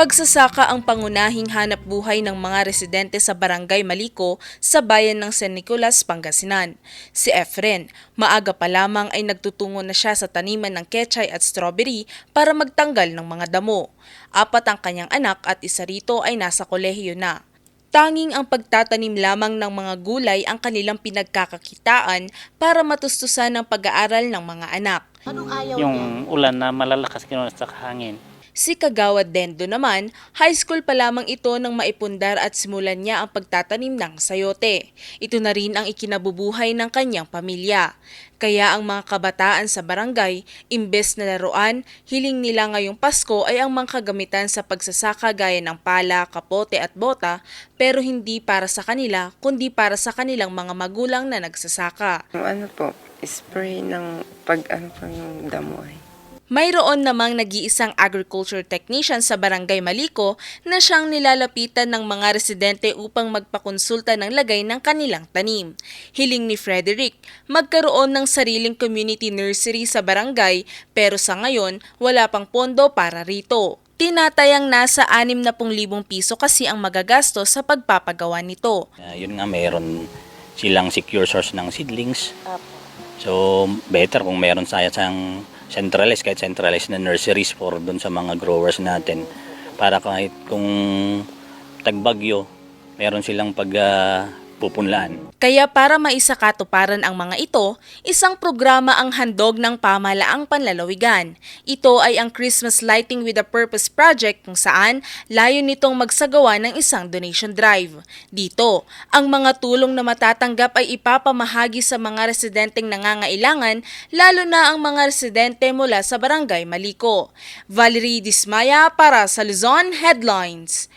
Pagsasaka ang pangunahing hanap buhay ng mga residente sa Barangay Maliko sa bayan ng San Nicolas, Pangasinan. Si Efren, maaga pa lamang ay nagtutungo na siya sa taniman ng kechay at strawberry para magtanggal ng mga damo. Apat ang kanyang anak at isa rito ay nasa kolehiyo na. Tanging ang pagtatanim lamang ng mga gulay ang kanilang pinagkakakitaan para matustusan ang pag-aaral ng mga anak. Anong ayaw niya? yung ulan na malalakas kinuha sa hangin. Si Kagawad Dendo naman, high school pa lamang ito nang maipundar at simulan niya ang pagtatanim ng sayote. Ito na rin ang ikinabubuhay ng kanyang pamilya. Kaya ang mga kabataan sa barangay, imbes na laruan, hiling nila ngayong Pasko ay ang mga kagamitan sa pagsasaka gaya ng pala, kapote at bota, pero hindi para sa kanila, kundi para sa kanilang mga magulang na nagsasaka. Ano po, spray ng pag ano po yung damo ay. Mayroon namang nag-iisang agriculture technician sa Barangay Maliko na siyang nilalapitan ng mga residente upang magpakonsulta ng lagay ng kanilang tanim. Hiling ni Frederick, magkaroon ng sariling community nursery sa barangay pero sa ngayon wala pang pondo para rito. Tinatayang nasa 60,000 piso kasi ang magagastos sa pagpapagawa nito. Uh, yun nga, mayroon silang secure source ng seedlings. So, better kung meron sa sang centralized, kahit centralized na nurseries for dun sa mga growers natin. Para kahit kung tagbagyo, meron silang pag ah, pupunlaan. Kaya para maisakatuparan ang mga ito, isang programa ang handog ng pamalaang panlalawigan. Ito ay ang Christmas Lighting with a Purpose Project kung saan layo nitong magsagawa ng isang donation drive. Dito, ang mga tulong na matatanggap ay ipapamahagi sa mga residenteng nangangailangan, lalo na ang mga residente mula sa Barangay Maliko. Valerie Dismaya para sa Luzon Headlines.